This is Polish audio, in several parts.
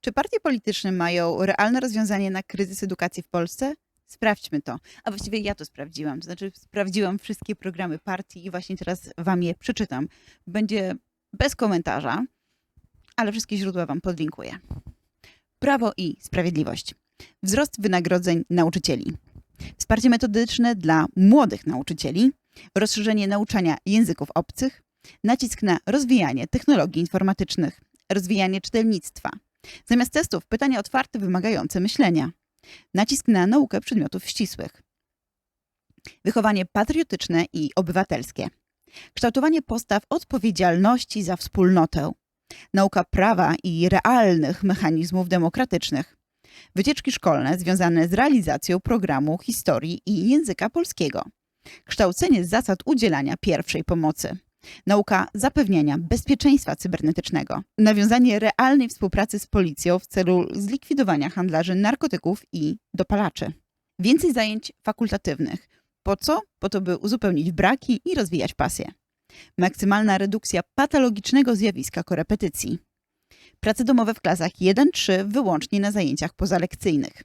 Czy partie polityczne mają realne rozwiązanie na kryzys edukacji w Polsce? Sprawdźmy to. A właściwie ja to sprawdziłam. To znaczy, sprawdziłam wszystkie programy partii i właśnie teraz Wam je przeczytam. Będzie bez komentarza, ale wszystkie źródła Wam podlinkuję. Prawo i Sprawiedliwość. Wzrost wynagrodzeń nauczycieli. Wsparcie metodyczne dla młodych nauczycieli. Rozszerzenie nauczania języków obcych. Nacisk na rozwijanie technologii informatycznych. Rozwijanie czytelnictwa. Zamiast testów pytania otwarte wymagające myślenia. Nacisk na naukę przedmiotów ścisłych. Wychowanie patriotyczne i obywatelskie. Kształtowanie postaw odpowiedzialności za wspólnotę. Nauka prawa i realnych mechanizmów demokratycznych. Wycieczki szkolne związane z realizacją programu historii i języka polskiego. Kształcenie zasad udzielania pierwszej pomocy. Nauka zapewniania bezpieczeństwa cybernetycznego. Nawiązanie realnej współpracy z policją w celu zlikwidowania handlarzy narkotyków i dopalaczy. Więcej zajęć fakultatywnych. Po co? Po to, by uzupełnić braki i rozwijać pasję. Maksymalna redukcja patologicznego zjawiska korepetycji. Prace domowe w klasach 1-3 wyłącznie na zajęciach pozalekcyjnych.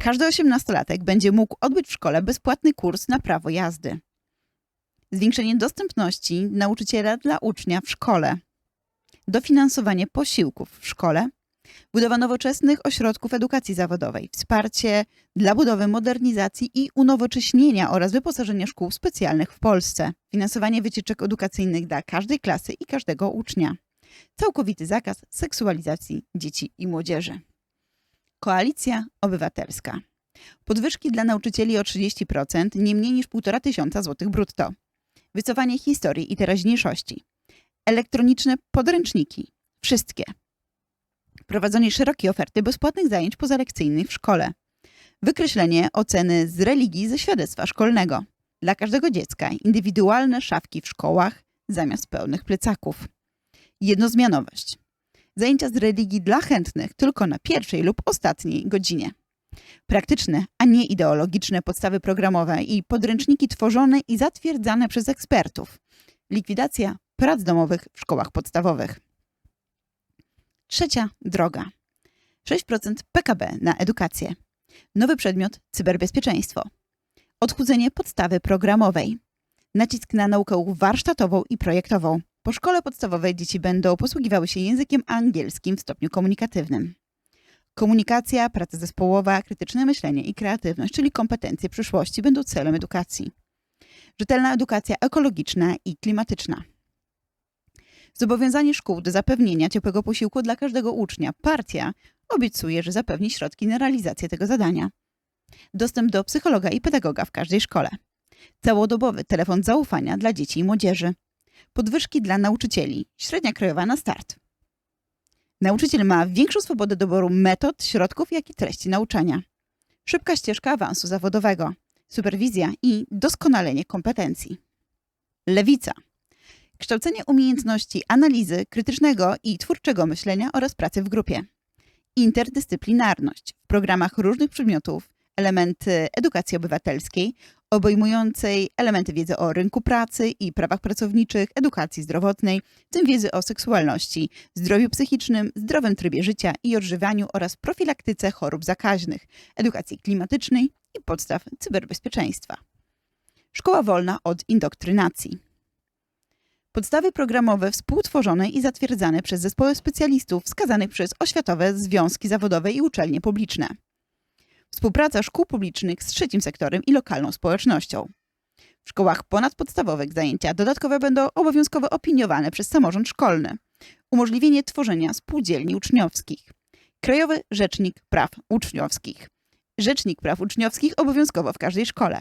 Każdy osiemnastolatek będzie mógł odbyć w szkole bezpłatny kurs na prawo jazdy. Zwiększenie dostępności nauczyciela dla ucznia w szkole. Dofinansowanie posiłków w szkole. Budowa nowoczesnych ośrodków edukacji zawodowej. Wsparcie dla budowy modernizacji i unowocześnienia oraz wyposażenia szkół specjalnych w Polsce. Finansowanie wycieczek edukacyjnych dla każdej klasy i każdego ucznia. Całkowity zakaz seksualizacji dzieci i młodzieży. Koalicja Obywatelska. Podwyżki dla nauczycieli o 30%, nie mniej niż 1,5 tysiąca złotych brutto. Wycofanie historii i teraźniejszości. Elektroniczne podręczniki. Wszystkie. Prowadzenie szerokiej oferty bezpłatnych zajęć pozalekcyjnych w szkole. Wykreślenie oceny z religii ze świadectwa szkolnego. Dla każdego dziecka indywidualne szafki w szkołach zamiast pełnych plecaków. Jednozmianowość. Zajęcia z religii dla chętnych tylko na pierwszej lub ostatniej godzinie. Praktyczne, a nie ideologiczne podstawy programowe i podręczniki tworzone i zatwierdzane przez ekspertów. Likwidacja prac domowych w szkołach podstawowych. Trzecia droga. 6% PKB na edukację. Nowy przedmiot cyberbezpieczeństwo. Odchudzenie podstawy programowej. Nacisk na naukę warsztatową i projektową. Po szkole podstawowej dzieci będą posługiwały się językiem angielskim w stopniu komunikatywnym. Komunikacja, praca zespołowa, krytyczne myślenie i kreatywność, czyli kompetencje przyszłości, będą celem edukacji. Rzetelna edukacja ekologiczna i klimatyczna. Zobowiązanie szkół do zapewnienia ciepłego posiłku dla każdego ucznia. Partia obiecuje, że zapewni środki na realizację tego zadania. Dostęp do psychologa i pedagoga w każdej szkole. Całodobowy telefon zaufania dla dzieci i młodzieży. Podwyżki dla nauczycieli. Średnia krajowa na start. Nauczyciel ma większą swobodę doboru metod, środków, jak i treści nauczania. Szybka ścieżka awansu zawodowego. Superwizja i doskonalenie kompetencji. Lewica. Kształcenie umiejętności analizy, krytycznego i twórczego myślenia oraz pracy w grupie. Interdyscyplinarność w programach różnych przedmiotów, elementy edukacji obywatelskiej, obejmującej elementy wiedzy o rynku pracy i prawach pracowniczych, edukacji zdrowotnej, w tym wiedzy o seksualności, zdrowiu psychicznym, zdrowym trybie życia i odżywianiu oraz profilaktyce chorób zakaźnych, edukacji klimatycznej i podstaw cyberbezpieczeństwa. Szkoła wolna od indoktrinacji. Podstawy programowe współtworzone i zatwierdzane przez zespoły specjalistów wskazanych przez oświatowe związki zawodowe i uczelnie publiczne. Współpraca szkół publicznych z trzecim sektorem i lokalną społecznością. W szkołach ponadpodstawowych zajęcia dodatkowe będą obowiązkowo opiniowane przez samorząd szkolny. Umożliwienie tworzenia spółdzielni uczniowskich. Krajowy Rzecznik Praw Uczniowskich. Rzecznik Praw Uczniowskich obowiązkowo w każdej szkole.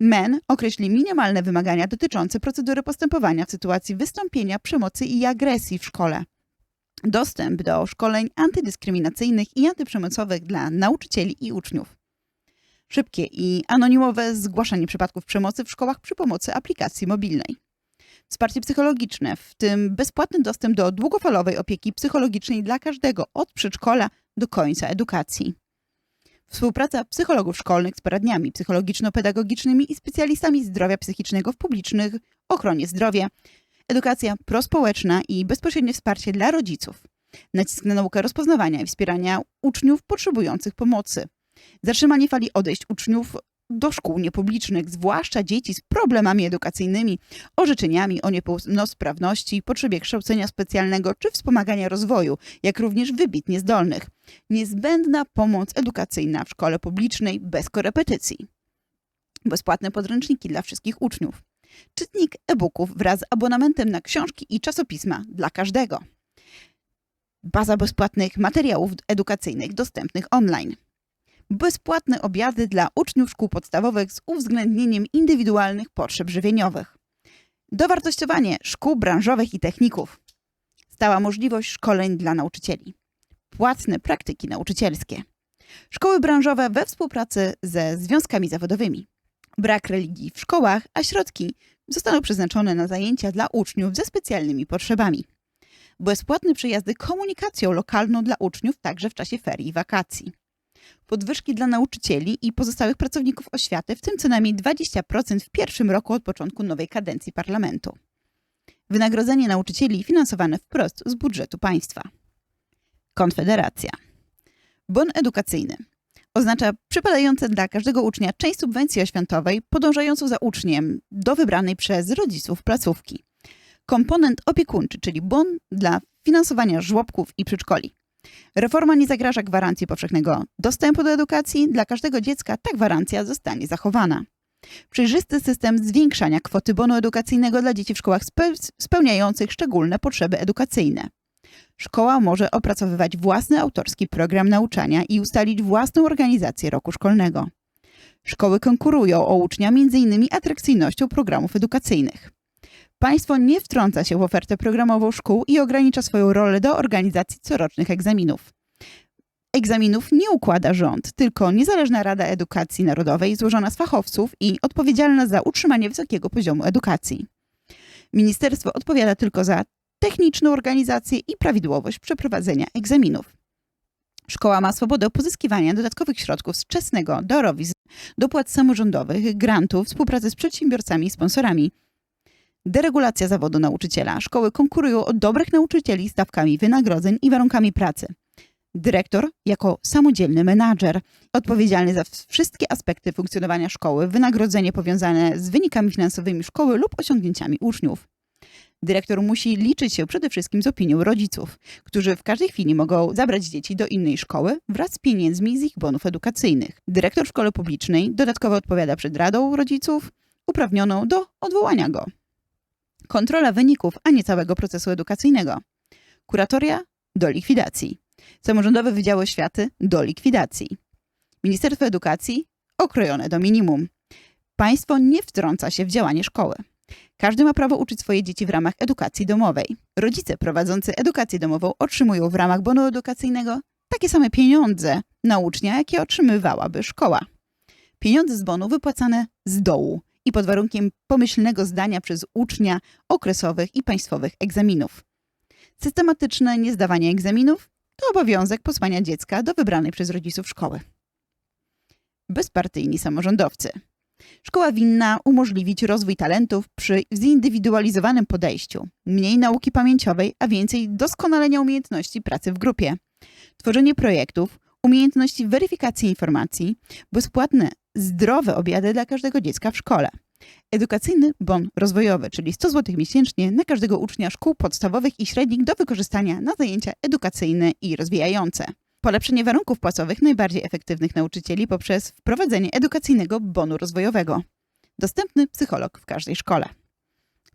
MEN określi minimalne wymagania dotyczące procedury postępowania w sytuacji wystąpienia przemocy i agresji w szkole. Dostęp do szkoleń antydyskryminacyjnych i antyprzemocowych dla nauczycieli i uczniów. Szybkie i anonimowe zgłaszanie przypadków przemocy w szkołach przy pomocy aplikacji mobilnej. Wsparcie psychologiczne, w tym bezpłatny dostęp do długofalowej opieki psychologicznej dla każdego od przedszkola do końca edukacji. Współpraca psychologów szkolnych z poradniami psychologiczno-pedagogicznymi i specjalistami zdrowia psychicznego w publicznych ochronie zdrowia, edukacja prospołeczna i bezpośrednie wsparcie dla rodziców. Nacisk na naukę rozpoznawania i wspierania uczniów potrzebujących pomocy. Zatrzymanie fali odejść uczniów do szkół niepublicznych, zwłaszcza dzieci z problemami edukacyjnymi, orzeczeniami o niepełnosprawności, potrzebie kształcenia specjalnego czy wspomagania rozwoju, jak również wybitnie zdolnych. Niezbędna pomoc edukacyjna w szkole publicznej bez korepetycji. Bezpłatne podręczniki dla wszystkich uczniów. Czytnik e-booków wraz z abonamentem na książki i czasopisma dla każdego. Baza bezpłatnych materiałów edukacyjnych dostępnych online bezpłatne obiady dla uczniów szkół podstawowych z uwzględnieniem indywidualnych potrzeb żywieniowych. Dowartościowanie szkół branżowych i techników. Stała możliwość szkoleń dla nauczycieli. Płatne praktyki nauczycielskie. Szkoły branżowe we współpracy ze związkami zawodowymi. Brak religii w szkołach, a środki zostaną przeznaczone na zajęcia dla uczniów ze specjalnymi potrzebami. Bezpłatne przejazdy komunikacją lokalną dla uczniów także w czasie ferii i wakacji podwyżki dla nauczycieli i pozostałych pracowników oświaty, w tym co najmniej 20% w pierwszym roku od początku nowej kadencji parlamentu. Wynagrodzenie nauczycieli finansowane wprost z budżetu państwa. Konfederacja. Bon edukacyjny oznacza przypadające dla każdego ucznia część subwencji oświatowej podążającą za uczniem do wybranej przez rodziców placówki. Komponent opiekuńczy, czyli bon dla finansowania żłobków i przedszkoli. Reforma nie zagraża gwarancji powszechnego dostępu do edukacji. Dla każdego dziecka ta gwarancja zostanie zachowana. Przejrzysty system zwiększania kwoty bonu edukacyjnego dla dzieci w szkołach spełniających szczególne potrzeby edukacyjne. Szkoła może opracowywać własny autorski program nauczania i ustalić własną organizację roku szkolnego. Szkoły konkurują o ucznia m.in. atrakcyjnością programów edukacyjnych. Państwo nie wtrąca się w ofertę programową szkół i ogranicza swoją rolę do organizacji corocznych egzaminów. Egzaminów nie układa rząd, tylko Niezależna Rada Edukacji Narodowej złożona z fachowców i odpowiedzialna za utrzymanie wysokiego poziomu edukacji. Ministerstwo odpowiada tylko za techniczną organizację i prawidłowość przeprowadzenia egzaminów. Szkoła ma swobodę pozyskiwania dodatkowych środków z wczesnego darowizn, dopłat samorządowych, grantów, współpracy z przedsiębiorcami i sponsorami, Deregulacja zawodu nauczyciela. Szkoły konkurują o dobrych nauczycieli stawkami wynagrodzeń i warunkami pracy. Dyrektor jako samodzielny menadżer, odpowiedzialny za wszystkie aspekty funkcjonowania szkoły, wynagrodzenie powiązane z wynikami finansowymi szkoły lub osiągnięciami uczniów. Dyrektor musi liczyć się przede wszystkim z opinią rodziców, którzy w każdej chwili mogą zabrać dzieci do innej szkoły wraz z pieniędzmi z ich bonów edukacyjnych. Dyrektor szkoły publicznej dodatkowo odpowiada przed Radą Rodziców uprawnioną do odwołania go kontrola wyników, a nie całego procesu edukacyjnego. Kuratoria do likwidacji. Samorządowe Wydziały Oświaty do likwidacji. Ministerstwo Edukacji okrojone do minimum. Państwo nie wtrąca się w działanie szkoły. Każdy ma prawo uczyć swoje dzieci w ramach edukacji domowej. Rodzice prowadzący edukację domową otrzymują w ramach bonu edukacyjnego takie same pieniądze na ucznia, jakie otrzymywałaby szkoła. Pieniądze z bonu wypłacane z dołu, i pod warunkiem pomyślnego zdania przez ucznia okresowych i państwowych egzaminów. Systematyczne niezdawanie egzaminów to obowiązek posłania dziecka do wybranej przez rodziców szkoły. Bezpartyjni samorządowcy. Szkoła winna umożliwić rozwój talentów przy zindywidualizowanym podejściu, mniej nauki pamięciowej, a więcej doskonalenia umiejętności pracy w grupie, tworzenie projektów, umiejętności weryfikacji informacji, bezpłatne zdrowe obiady dla każdego dziecka w szkole. Edukacyjny bon rozwojowy, czyli 100 zł miesięcznie na każdego ucznia szkół podstawowych i średnich do wykorzystania na zajęcia edukacyjne i rozwijające. Polepszenie warunków płacowych najbardziej efektywnych nauczycieli poprzez wprowadzenie edukacyjnego bonu rozwojowego. Dostępny psycholog w każdej szkole.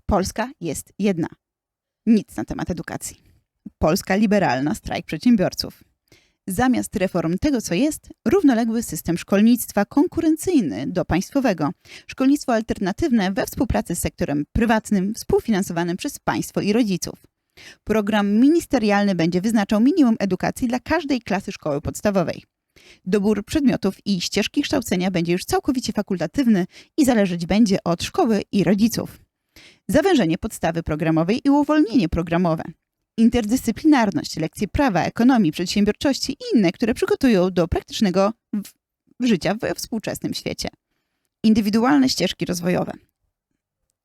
Polska jest jedna. Nic na temat edukacji. Polska liberalna strajk przedsiębiorców zamiast reform tego, co jest, równoległy system szkolnictwa konkurencyjny do państwowego, szkolnictwo alternatywne we współpracy z sektorem prywatnym, współfinansowanym przez państwo i rodziców. Program ministerialny będzie wyznaczał minimum edukacji dla każdej klasy szkoły podstawowej. Dobór przedmiotów i ścieżki kształcenia będzie już całkowicie fakultatywny i zależeć będzie od szkoły i rodziców. Zawężenie podstawy programowej i uwolnienie programowe interdyscyplinarność, lekcje prawa, ekonomii, przedsiębiorczości i inne, które przygotują do praktycznego życia we współczesnym świecie. Indywidualne ścieżki rozwojowe.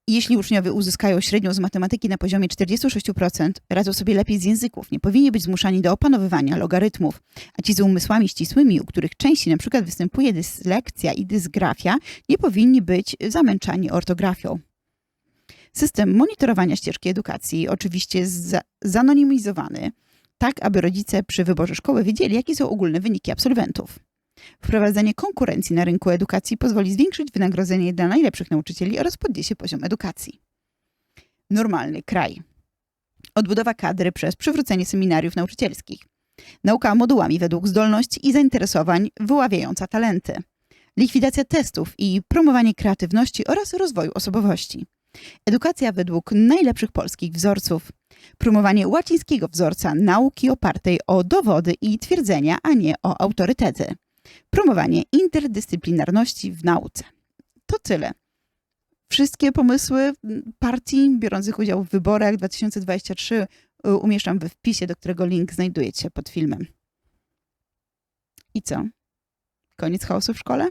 Jeśli uczniowie uzyskają średnią z matematyki na poziomie 46%, radzą sobie lepiej z języków, nie powinni być zmuszani do opanowywania logarytmów, a ci z umysłami ścisłymi, u których częściej przykład występuje dyslekcja i dysgrafia, nie powinni być zamęczani ortografią. System monitorowania ścieżki edukacji oczywiście jest za- zanonimizowany, tak aby rodzice przy wyborze szkoły wiedzieli, jakie są ogólne wyniki absolwentów. Wprowadzenie konkurencji na rynku edukacji pozwoli zwiększyć wynagrodzenie dla najlepszych nauczycieli oraz podniesie poziom edukacji. Normalny kraj. Odbudowa kadry przez przywrócenie seminariów nauczycielskich. Nauka modułami według zdolności i zainteresowań wyławiająca talenty. Likwidacja testów i promowanie kreatywności oraz rozwoju osobowości. Edukacja według najlepszych polskich wzorców. Promowanie łacińskiego wzorca nauki opartej o dowody i twierdzenia, a nie o autorytety promowanie interdyscyplinarności w nauce. To tyle. Wszystkie pomysły partii biorących udział w wyborach 2023 y, umieszczam we wpisie, do którego link znajdujecie pod filmem. I co? Koniec chaosu w szkole?